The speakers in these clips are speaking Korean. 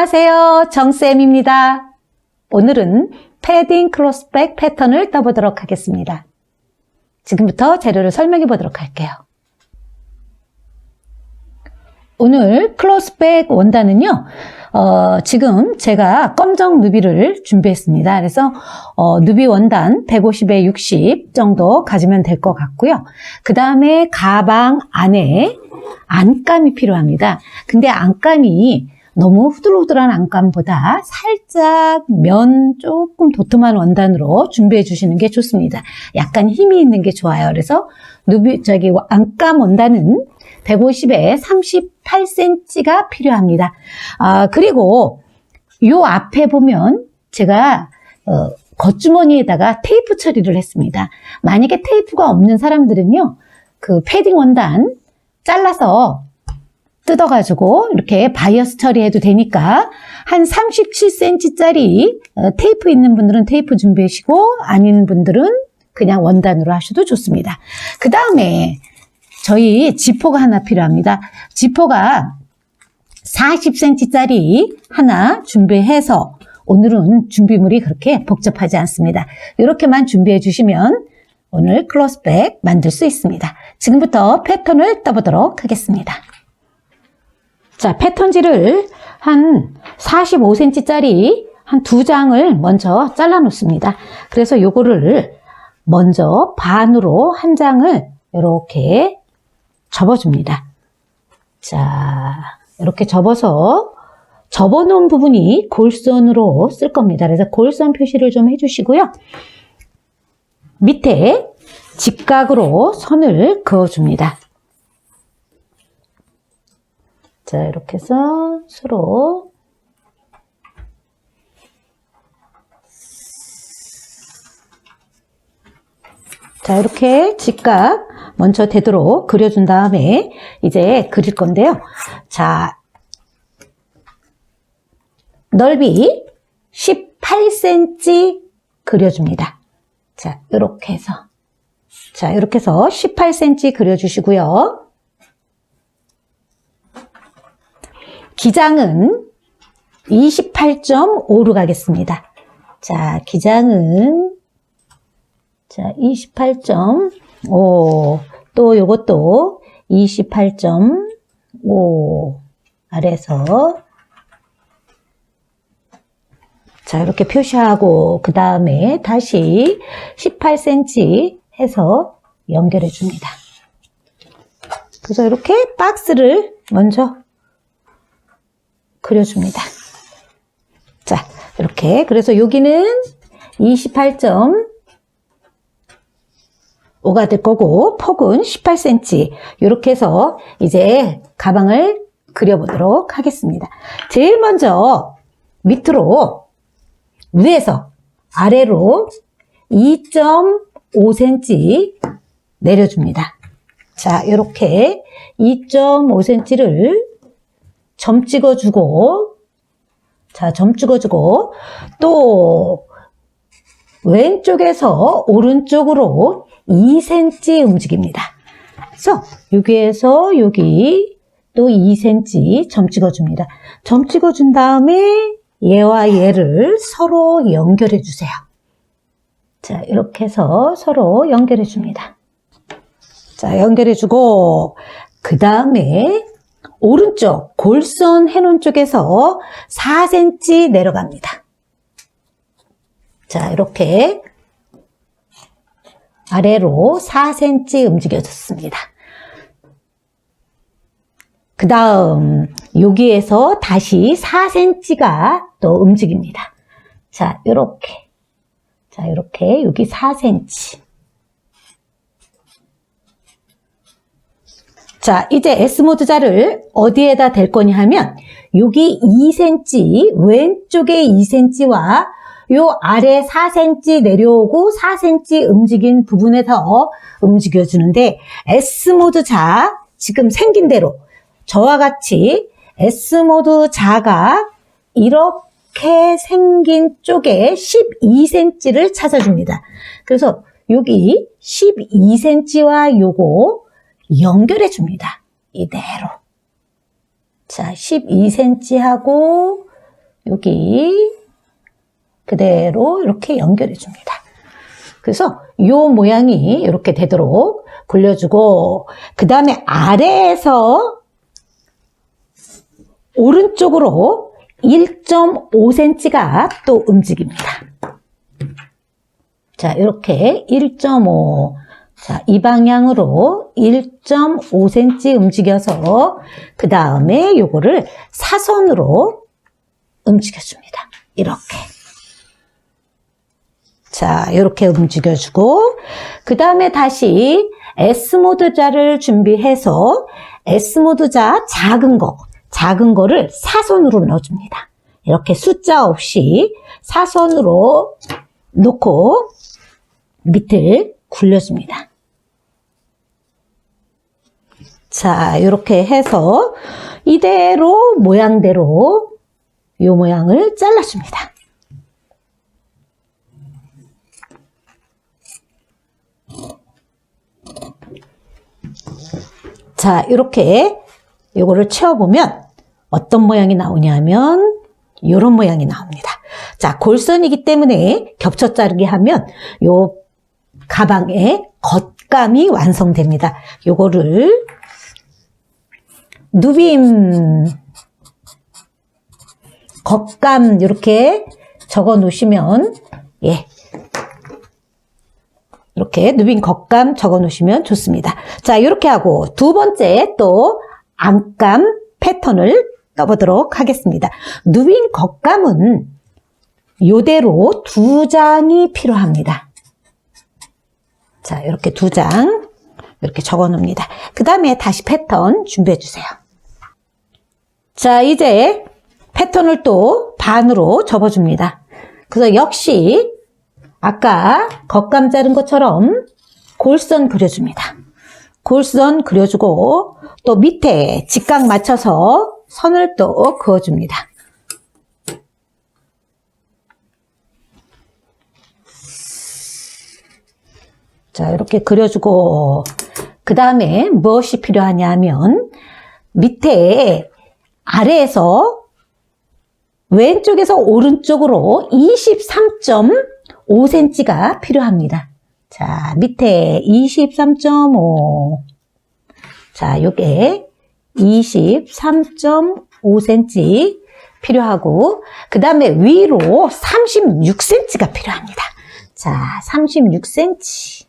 안녕하세요. 정쌤입니다. 오늘은 패딩 크로스백 패턴을 떠보도록 하겠습니다. 지금부터 재료를 설명해 보도록 할게요. 오늘 클로스백 원단은요, 어, 지금 제가 검정 누비를 준비했습니다. 그래서, 어, 누비 원단 150에 60 정도 가지면 될 것 같고요. 그 다음에 가방 안에 안감이 필요합니다. 근데 안감이 너무 후들후들한 안감보다 살짝 면 조금 도톰한 원단으로 준비해 주시는 게 좋습니다. 약간 힘이 있는 게 좋아요. 그래서 누비, 저기 안감 원단은 150에 38cm가 필요합니다. 아, 그리고 요 앞에 보면 제가 어, 겉주머니에다가 테이프 처리를 했습니다. 만약에 테이프가 없는 사람들은요, 그 패딩 원단 잘라서 뜯어가지고 이렇게 바이어스 처리해도 되니까 한 37cm짜리 어, 테이프 있는 분들은 테이프 준비하시고 아닌 분들은 그냥 원단으로 하셔도 좋습니다. 그 다음에 저희 지퍼가 하나 필요합니다. 지퍼가 40cm짜리 하나 준비해서 오늘은 준비물이 그렇게 복잡하지 않습니다. 이렇게만 준비해 주시면 오늘 클로스백 만들 수 있습니다. 지금부터 패턴을 떠보도록 하겠습니다. 자, 패턴지를 한 45cm짜리 한 두 장을 먼저 잘라 놓습니다. 그래서 요거를 먼저 반으로 한 장을 이렇게 접어줍니다. 자, 이렇게 접어서 접어놓은 부분이 골선으로 쓸 겁니다. 그래서 골선 표시를 좀 해주시고요. 밑에 직각으로 선을 그어줍니다. 자, 이렇게 해서 서로 자, 이렇게 직각 먼저 되도록 그려준 다음에 이제 그릴 건데요. 자, 넓이 18cm 그려줍니다. 자, 이렇게 해서. 자, 이렇게 해서 18cm 그려주시고요. 기장은 28.5로 가겠습니다. 자, 기장은 자, 28.5. 또 요것도 28.5 아래서 자, 이렇게 표시하고 그 다음에 다시 18cm 해서 연결해 줍니다. 그래서 이렇게 박스를 먼저 그려줍니다. 자, 이렇게. 그래서 여기는 28.5가 될 거고, 폭은 18cm. 이렇게 해서 이제 가방을 그려보도록 하겠습니다. 제일 먼저 밑으로, 위에서 아래로 2.5cm 내려줍니다. 자, 이렇게 2.5cm를 점 찍어주고, 자, 점 찍어주고, 또, 왼쪽에서 오른쪽으로 2cm 움직입니다. 그래서, 여기에서 여기 또 2cm 점 찍어줍니다. 점 찍어준 다음에 얘와 얘를 서로 연결해 주세요. 자, 이렇게 해서 서로 연결해 줍니다. 자, 연결해 주고, 그 다음에 오른쪽 골선 해놓은 쪽에서 4cm 내려갑니다. 자, 이렇게 아래로 4cm 움직여졌습니다. 그 다음 여기에서 다시 4cm가 또 움직입니다. 자, 이렇게 자, 이렇게 여기 4cm 자, 이제 S모드 자를 어디에다 댈 거냐 하면 여기 2cm, 왼쪽에 2cm와 요 아래 4cm 내려오고 4cm 움직인 부분에서 움직여주는데 S모드 자, 지금 생긴 대로 저와 같이 S모드 자가 이렇게 생긴 쪽에 12cm를 찾아줍니다. 그래서 여기 12cm와 요거 연결해 줍니다. 이대로. 자, 12cm하고 여기 그대로 이렇게 연결해 줍니다. 그래서 요 모양이 이렇게 되도록 굴려주고 그 다음에 아래에서 오른쪽으로 1.5cm가 또 움직입니다. 자, 이렇게 1.5. 자, 이 방향으로 1.5cm 움직여서 그 다음에 요거를 사선으로 움직여줍니다. 이렇게. 자, 이렇게 움직여주고 그 다음에 다시 S모드 자를 준비해서 S모드 자 작은 거, 작은 거를 사선으로 넣어줍니다. 이렇게 숫자 없이 사선으로 놓고 밑을 굴려줍니다. 자, 이렇게 해서 이대로 모양대로 이 모양을 잘라줍니다. 자, 이렇게 이거를 채워보면 어떤 모양이 나오냐면 이런 모양이 나옵니다. 자, 골선이기 때문에 겹쳐 자르기 하면 요 가방의 겉감이 완성됩니다. 요거를 누빔 겉감 이렇게 적어 놓으시면 예. 이렇게 누빔 겉감 적어 놓으시면 좋습니다. 자, 이렇게 하고 두 번째 또 안감 패턴을 떠보도록 하겠습니다. 누빔 겉감은 요대로 두 장이 필요합니다. 자, 이렇게 두 장 이렇게 적어 놓습니다. 그 다음에 다시 패턴 준비해 주세요. 자, 이제 패턴을 또 반으로 접어줍니다. 그래서 역시 아까 겉감 자른 것처럼 골선 그려줍니다. 골선 그려주고 또 밑에 직각 맞춰서 선을 또 그어줍니다. 자, 이렇게 그려주고, 그 다음에 무엇이 필요하냐 하면, 밑에 아래에서 왼쪽에서 오른쪽으로 23.5cm가 필요합니다. 자, 밑에 23.5. 자, 요게 23.5cm 필요하고, 그 다음에 위로 36cm가 필요합니다. 자, 36cm.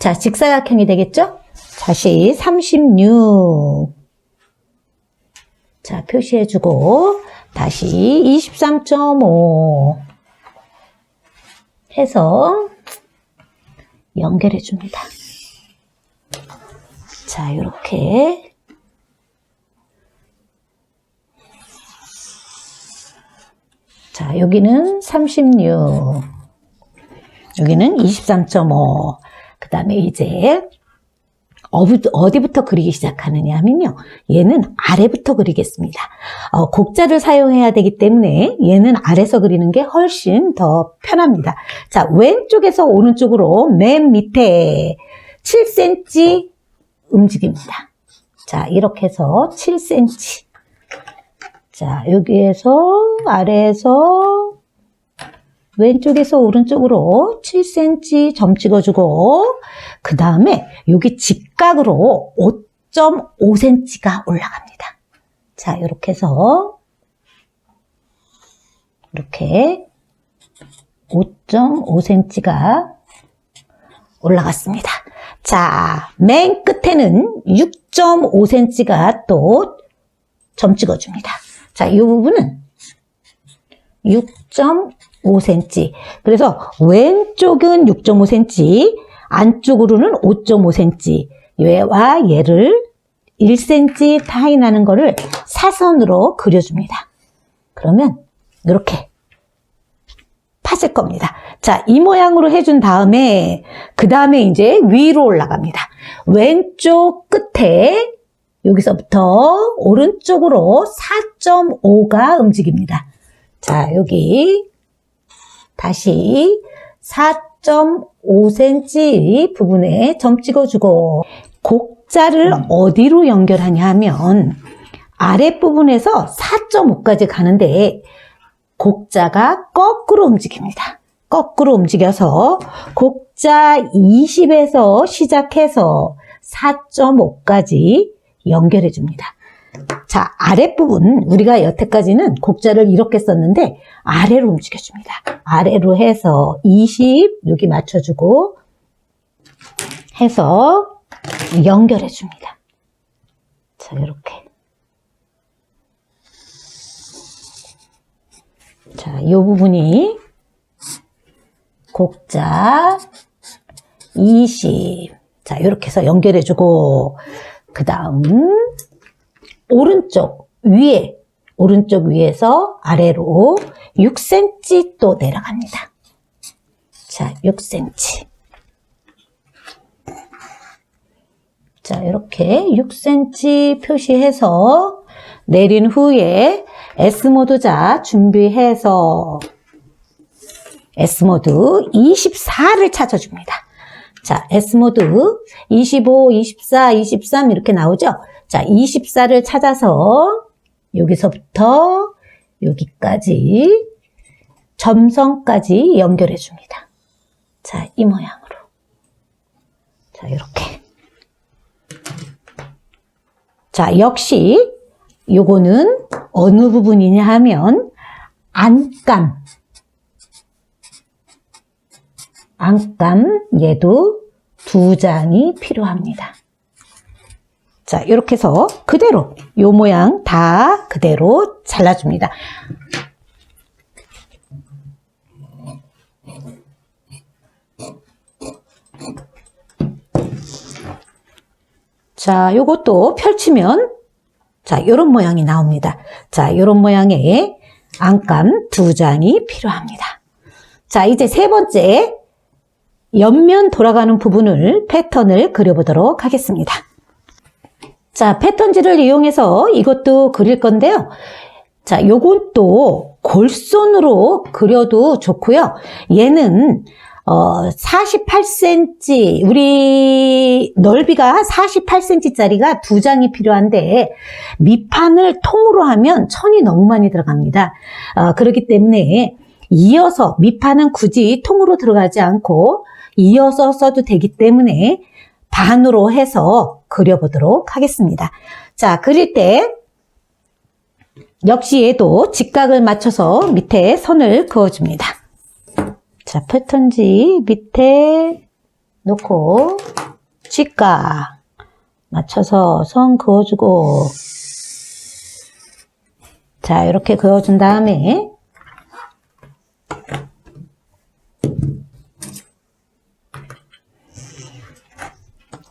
자, 직사각형이 되겠죠? 다시 36. 자, 표시해주고, 다시 23.5 해서 연결해줍니다. 자, 이렇게. 자, 여기는 36. 여기는 23.5. 그 다음에 이제 어디부터 그리기 시작하느냐 하면요. 얘는 아래부터 그리겠습니다. 어, 곡자를 사용해야 되기 때문에 얘는 아래서 그리는 게 훨씬 더 편합니다. 자, 왼쪽에서 오른쪽으로 맨 밑에 7cm 움직입니다. 자, 이렇게 해서 7cm. 자, 여기에서 아래에서 왼쪽에서 오른쪽으로 7cm 점 찍어주고 그 다음에 여기 직각으로 5.5cm가 올라갑니다. 자, 이렇게 해서 이렇게 5.5cm가 올라갔습니다. 자, 맨 끝에는 6.5cm가 또 점 찍어줍니다. 자, 이 부분은 6.5cm. 그래서 왼쪽은 6.5cm, 안쪽으로는 5.5cm. 얘와 얘를 1cm 타이 나는 거를 사선으로 그려줍니다. 그러면 이렇게 파질 겁니다. 자, 이 모양으로 해준 다음에 그 다음에 이제 위로 올라갑니다. 왼쪽 끝에 여기서부터 오른쪽으로 4.5가 움직입니다. 자, 여기 다시 4.5cm 부분에 점 찍어주고 곡자를 어디로 연결하냐 하면 아랫부분에서 4.5까지 가는데 곡자가 거꾸로 움직입니다. 거꾸로 움직여서 곡자 20에서 시작해서 4.5까지 연결해 줍니다. 자, 아랫부분, 우리가 여태까지는 곡자를 이렇게 썼는데, 아래로 움직여줍니다. 아래로 해서 20, 여기 맞춰주고, 해서 연결해줍니다. 자, 이렇게. 자, 이 부분이 곡자 20. 자, 이렇게 해서 연결해주고, 그 다음, 오른쪽 위에, 오른쪽 위에서 아래로 6cm 또 내려갑니다. 자, 6cm. 자, 이렇게 6cm 표시해서 내린 후에 S모드자 준비해서 S모드 24를 찾아줍니다. 자, S모드 25, 24, 23 이렇게 나오죠? 자, 24를 찾아서 여기서부터 여기까지 점선까지 연결해 줍니다. 자, 이 모양으로. 자, 이렇게. 자, 역시 요거는 어느 부분이냐 하면 안감. 안감 얘도 두 장이 필요합니다. 자, 이렇게 해서 그대로 요 모양 다 그대로 잘라줍니다. 자, 요것도 펼치면 자, 요런 모양이 나옵니다. 자, 요런 모양의 안감 두 장이 필요합니다. 자, 이제 세 번째 옆면 돌아가는 부분을 패턴을 그려보도록 하겠습니다. 자, 패턴지를 이용해서 이것도 그릴 건데요. 자, 요건 또 골선으로 그려도 좋고요. 얘는 어, 48cm, 우리 넓이가 48cm짜리가 두 장이 필요한데, 밑판을 통으로 하면 천이 너무 많이 들어갑니다. 어, 그렇기 때문에 이어서, 밑판은 굳이 통으로 들어가지 않고, 이어서 써도 되기 때문에 반으로 해서 그려보도록 하겠습니다. 자, 그릴 때, 역시 얘도 직각을 맞춰서 밑에 선을 그어줍니다. 자, 패턴지 밑에 놓고 직각 맞춰서 선 그어주고 자, 이렇게 그어준 다음에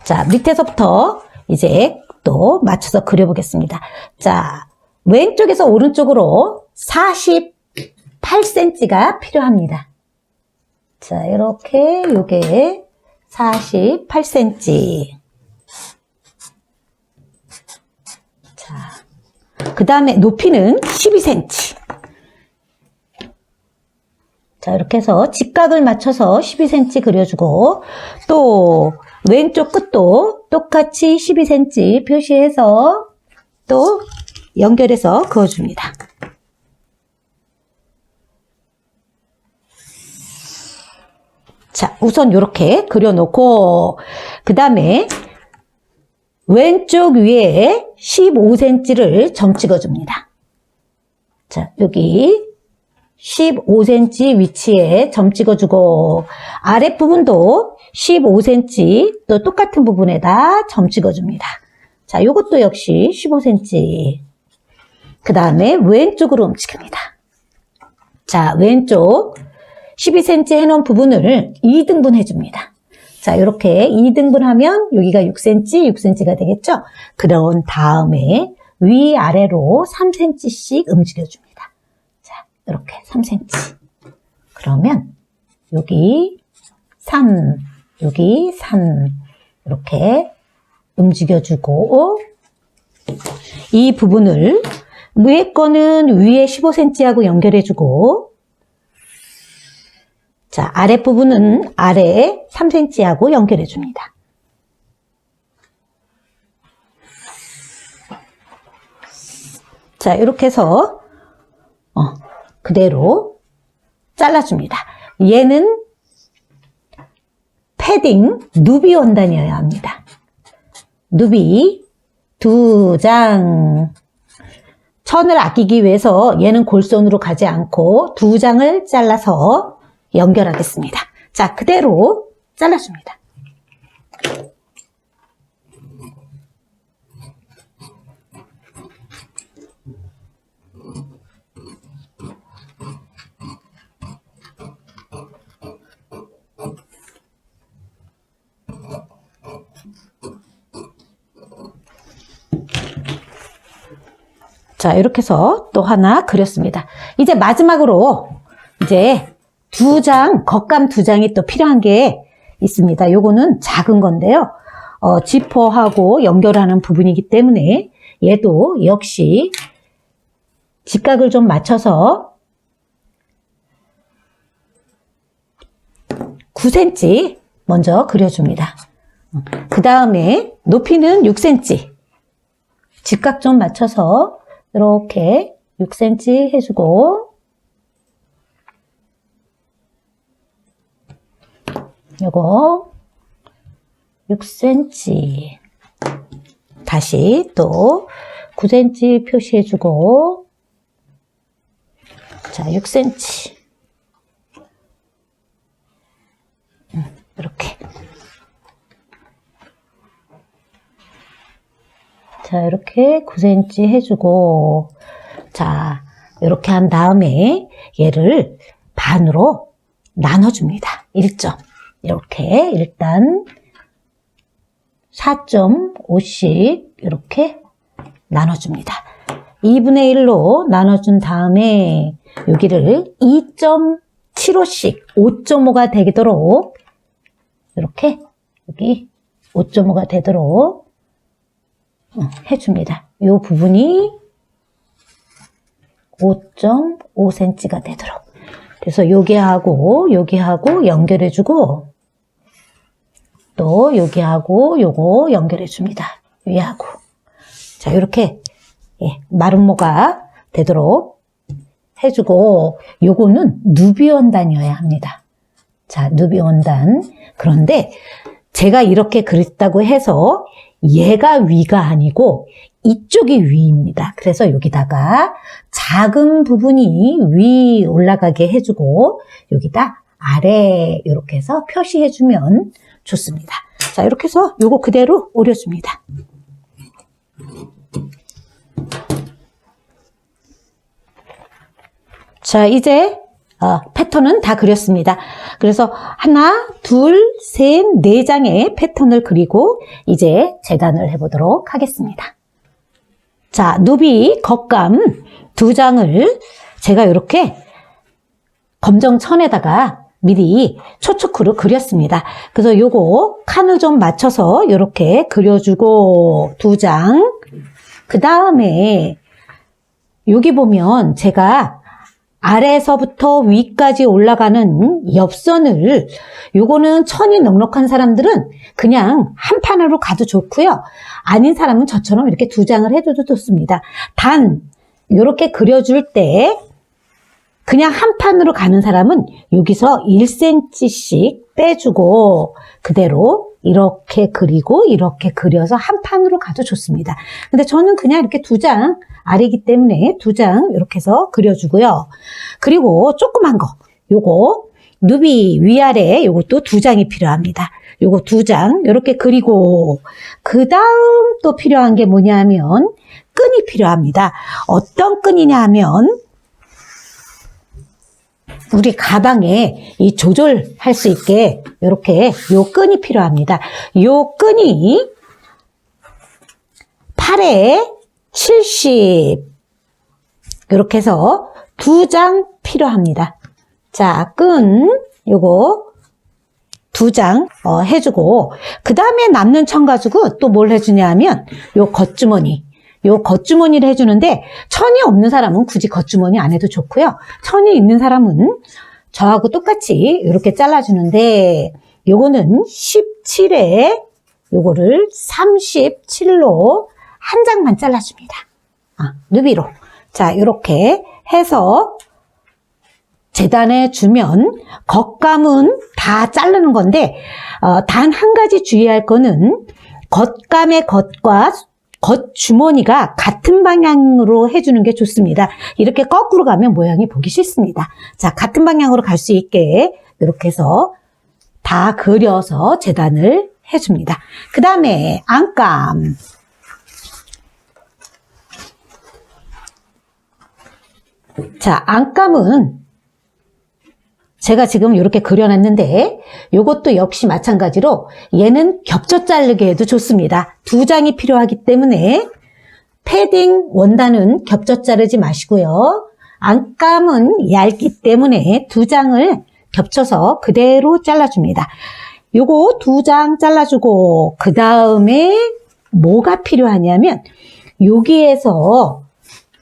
자, 밑에서부터 이제 또 맞춰서 그려보겠습니다. 자, 왼쪽에서 오른쪽으로 48cm가 필요합니다. 자, 이렇게 요게 48cm. 자, 그 다음에 높이는 12cm. 자, 이렇게 해서 직각을 맞춰서 12cm 그려주고, 또 왼쪽 끝도 똑같이 12cm 표시해서 또 연결해서 그어줍니다. 자, 우선 이렇게 그려놓고 그 다음에 왼쪽 위에 15cm를 점 찍어줍니다. 자, 여기 15cm 위치에 점 찍어주고 아랫부분도 15cm 또 똑같은 부분에다 점 찍어줍니다. 자, 이것도 역시 15cm. 그 다음에 왼쪽으로 움직입니다. 자, 왼쪽 12cm 해놓은 부분을 2등분 해줍니다. 자, 이렇게 2등분 하면 여기가 6cm, 6cm가 되겠죠? 그런 다음에 위아래로 3cm씩 움직여줍니다. 자, 이렇게 3cm. 그러면 여기 3, 여기 3 이렇게 움직여주고 이 부분을 위에 거는 위에 15cm하고 연결해주고 자, 아랫부분은 아래에 3cm하고 연결해 줍니다. 자, 이렇게 해서, 어, 그대로 잘라줍니다. 얘는 패딩 누비 원단이어야 합니다. 누비 두 장. 천을 아끼기 위해서 얘는 골선으로 가지 않고 두 장을 잘라서 연결하겠습니다. 자, 그대로 잘라줍니다. 자, 이렇게 해서 또 하나 그렸습니다. 이제 마지막으로 이제 두 장, 겉감 두 장이 또 필요한 게 있습니다. 요거는 작은 건데요. 어, 지퍼하고 연결하는 부분이기 때문에 얘도 역시 직각을 좀 맞춰서 9cm 먼저 그려줍니다. 그 다음에 높이는 6cm. 직각 좀 맞춰서 이렇게 6cm 해주고. 요거 6cm 다시 또 9cm 표시해주고. 자 6cm 음, 이렇게 자, 이렇게 9cm 해주고, 자, 이렇게 한 다음에 얘를 반으로 나눠줍니다. 1점. 이렇게 일단 4.5씩 이렇게 나눠줍니다. 2분의 1로 나눠준 다음에 여기를 2.75씩 5.5가 되도록 이렇게 여기 5.5가 되도록 어, 해줍니다. 이 부분이 5.5cm가 되도록. 그래서 여기하고 여기하고 연결해주고 또 여기하고 요거 연결해줍니다. 위하고. 자 이렇게 예, 마름모가 되도록 해주고 요거는 누비 원단이어야 합니다. 자 누비 원단. 그런데 제가 이렇게 그렸다고 해서 얘가 위가 아니고 이쪽이 위입니다. 그래서 여기다가 작은 부분이 위 올라가게 해주고 여기다 아래 이렇게 해서 표시해주면 좋습니다. 자 이렇게 해서 요거 그대로 오려줍니다. 자 이제 어, 패턴은 다 그렸습니다. 그래서 하나, 둘, 셋, 네 장의 패턴을 그리고 이제 재단을 해보도록 하겠습니다. 자, 누비 겉감 두 장을 제가 이렇게 검정천에다가 미리 초초크로 그렸습니다. 그래서 요거 칸을 좀 맞춰서 이렇게 그려주고 두 장. 그 다음에 여기 보면 제가 아래에서부터 위까지 올라가는 옆선을 요거는 천이 넉넉한 사람들은 그냥 한 판으로 가도 좋고요. 아닌 사람은 저처럼 이렇게 두 장을 해줘도 좋습니다. 단 이렇게 그려줄 때 그냥 한 판으로 가는 사람은 여기서 1cm씩 빼주고 그대로 이렇게 그리고 이렇게 그려서 한 판으로 가도 좋습니다. 근데 저는 그냥 이렇게 두장 아래이기 때문에 두 장 이렇게 해서 그려주고요. 그리고 조그만 거 요거 누비 위아래 요것도 두 장이 필요합니다. 요거 두 장 이렇게 그리고 그 다음 또 필요한 게 뭐냐면 끈이 필요합니다. 어떤 끈이냐 하면 우리 가방에 이 조절할 수 있게 이렇게 요 끈이 필요합니다. 요 끈이 팔에 70 이렇게 해서 두 장 필요합니다. 자, 끈 요거 두장 어, 해주고 그 다음에 남는 천 가지고 또 뭘 해주냐 하면 요 겉주머니 요 겉주머니를 해주는데 천이 없는 사람은 굳이 겉주머니 안 해도 좋고요. 천이 있는 사람은 저하고 똑같이 이렇게 잘라주는데 요거는 17에 요거를 37로 한 장만 잘라줍니다. 아, 누비로. 자, 이렇게 해서 재단에 주면 겉감은 다 자르는 건데 어, 단 한 가지 주의할 거는 겉감의 겉과 겉 주머니가 같은 방향으로 해주는 게 좋습니다. 이렇게 거꾸로 가면 모양이 보기 싫습니다. 자, 같은 방향으로 갈 수 있게 이렇게 해서 다 그려서 재단을 해줍니다. 그 다음에 안감. 자, 안감은 제가 지금 이렇게 그려놨는데 이것도 역시 마찬가지로 얘는 겹쳐 자르게 해도 좋습니다. 두 장이 필요하기 때문에 패딩 원단은 겹쳐 자르지 마시고요. 안감은 얇기 때문에 두 장을 겹쳐서 그대로 잘라줍니다. 요거 두 장 잘라주고 그 다음에 뭐가 필요하냐면 여기에서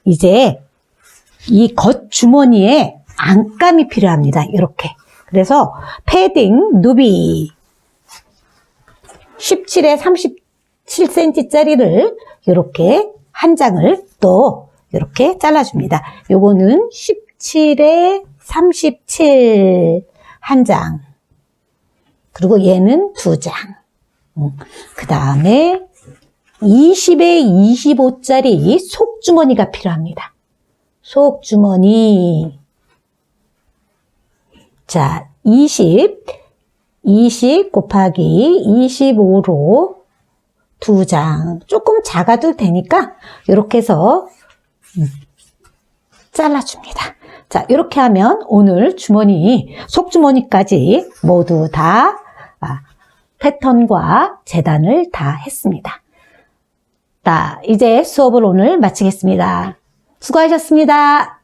이제 이 겉 주머니에 안감이 필요합니다. 이렇게. 그래서 패딩 누비 17에 37cm짜리를 이렇게 한 장을 또 이렇게 잘라줍니다. 요거는 17에 37 한 장. 그리고 얘는 두 장. 그 다음에 20에 25짜리 속주머니가 필요합니다. 속주머니. 자, 20, 20 곱하기 25로 두 장. 조금 작아도 되니까 이렇게 해서 음, 잘라줍니다. 자, 이렇게 하면 오늘 주머니, 속주머니까지 모두 다 아, 패턴과 재단을 다 했습니다. 자, 이제 수업을 오늘 마치겠습니다. 수고하셨습니다.